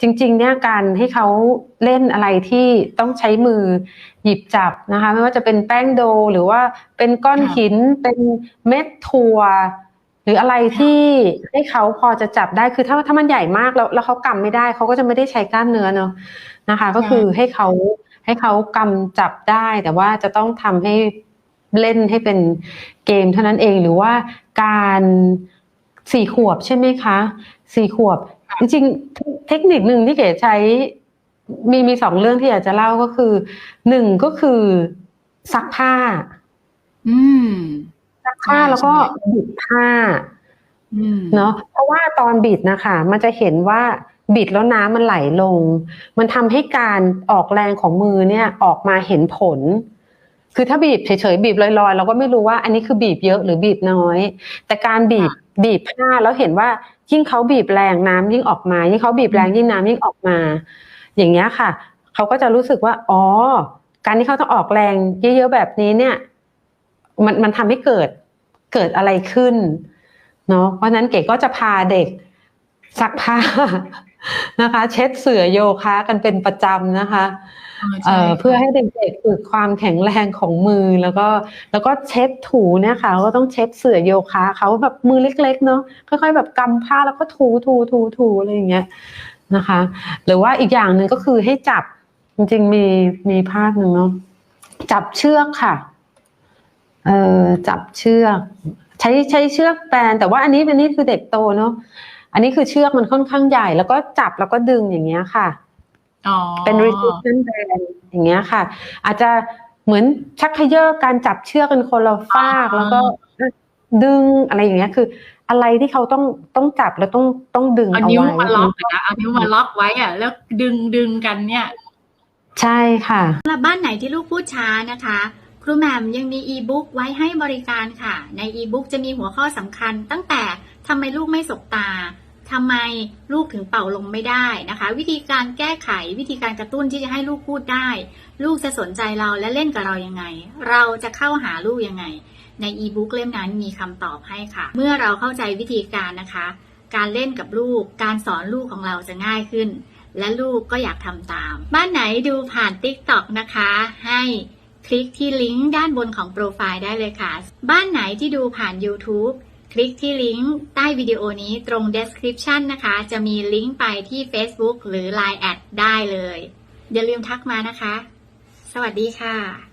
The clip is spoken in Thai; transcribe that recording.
จริงๆเนี่ยการให้เขาเล่นอะไรที่ต้องใช้มือหยิบจับนะคะ ไม่ว่าจะเป็นแป้งโดหรือว่าเป็นก้อนค่ะหินเป็นเม็ดถั่วหรืออะไรที่ให้เขาพอจะจับได้คือถ้าถ้ามันใหญ่มากแล้วแล้วเขากำไม่ได้เขาก็จะไม่ได้ใช้กล้ามเนื้อเนอะนะคะ ก็คือให้เขาให้เขากำจับได้ แต่ว่าจะต้องทำให้เล่นให้เป็นเกมเท่านั้นเองหรือว่าการสี่ขวบใช่ไหมคะสี่ขวบจริงๆ เทคนิคหนึ่งที่เก๋ใช้มีมีสองเรื่องที่อยากจะเล่าก็คือหนึ่งก็คือซักผ้า อืมซักผ้าใช่แล้วก็ใช่บิดผ้าอืมเนาะเพราะว่าตอนบิดนะคะ มันจะเห็นว่าบิดแล้วน้ำมันไหลลง มันทำให้การออกแรงของมือเนี่ยออกมาเห็นผล คือถ้าบีบเฉยๆบีบลอยๆเราก็ไม่รู้ว่าอันนี้คือบีบเยอะหรือบีบน้อย แต่การบีบ บีบผ้าแล้วเห็นว่ายิ่งเขาบีบแรงน้ำยิ่งออกมา ยิ่งเขาบีบแรงยิ่งน้ำยิ่งออกมา อย่างเงี้ยค่ะ เขาก็จะรู้สึกว่า อ๋อ การที่เขาต้องออกแรงเยอะๆแบบนี้เนี่ย มันมันทำให้เกิดเกิดอะไรขึ้น เนาะเพราะฉะนั้นเก๋ก็จะพาเด็กซักผ้า นะคะ เช็ดเสื่อโยคะกันเป็นประจำนะคะใช่เอ่อเพื่อให้เด็กๆฝึกความแข็งแรงของมือแล้วก็ แล้วก็เช็ดถูเนี่ยค่ะก็ต้องเช็ดเสื่อโยคะเขาแบบมือเล็ก ๆ เนาะค่อย ๆ แบบกำผ้าแล้วก็ถูถูถูถูอะไรอย่างเงี้ยนะคะ หรือว่าอีกอย่างหนึ่งก็คือให้จับจริงๆมีมีภาพหนึ่งเนาะจับเชือกค่ะเอ่อจับเชือก ใช้ใช้เชือกแปนแต่ว่าอันนี้อันนี้คือเด็กโตเนาะ อันนี้คือเชือกมันค่อนข้างใหญ่ แล้วก็จับแล้วก็ดึงอย่างเงี้ยค่ะอ๋อเป็น resistance band อย่างเงี้ยค่ะ อาจจะเหมือนชักเขยอการจับเชือกกันคนละฟากแล้วก็ดึงอะไรอย่างเงี้ยคือ อะไรที่เขาต้องต้องจับแล้วต้องต้องดึงเอาเอานิ้วไว้มาล็อกอะนะเอานิ้วมาล็อกไว้อะแล้วดึงดึงกันเนี่ย ใช่ค่ะสำหรับบ้านไหนที่ลูกพูดช้านะคะ ครูแหม่มยังมีอีบุ๊กไว้ให้บริการค่ะ ในอีบุ๊กจะมีหัวข้อสำคัญ ตั้งแต่ทำไมลูกไม่สบตาทำไมลูกถึงเป่าลมไม่ได้นะคะ วิธีการแก้ไขวิธีการกระตุ้นที่จะให้ลูกพูดได้ ลูกจะสนใจเราและเล่นกับเรายังไง เราจะเข้าหาลูกยังไง ในอีบุ๊กเล่มนั้นมีคำตอบให้ค่ะ เมื่อเราเข้าใจวิธีการนะคะ การเล่นกับลูก การสอนลูกของเราจะง่ายขึ้น และลูกก็อยากทำตาม บ้านไหนดูผ่าน TikTok นะคะ ให้ ลิกที่ลิงก์ด้านบนของโปรไฟล์ได้เลยค่ะ บ้านไหนที่ดูผ่าน YouTube คลิกที่ลิงก์ใต้วิดีโอนี้ตรง description นะคะ จะมีลิงก์ไปที่ Facebook หรือ Line แอดได้เลย อย่าลืมทักมานะคะ สวัสดีค่ะ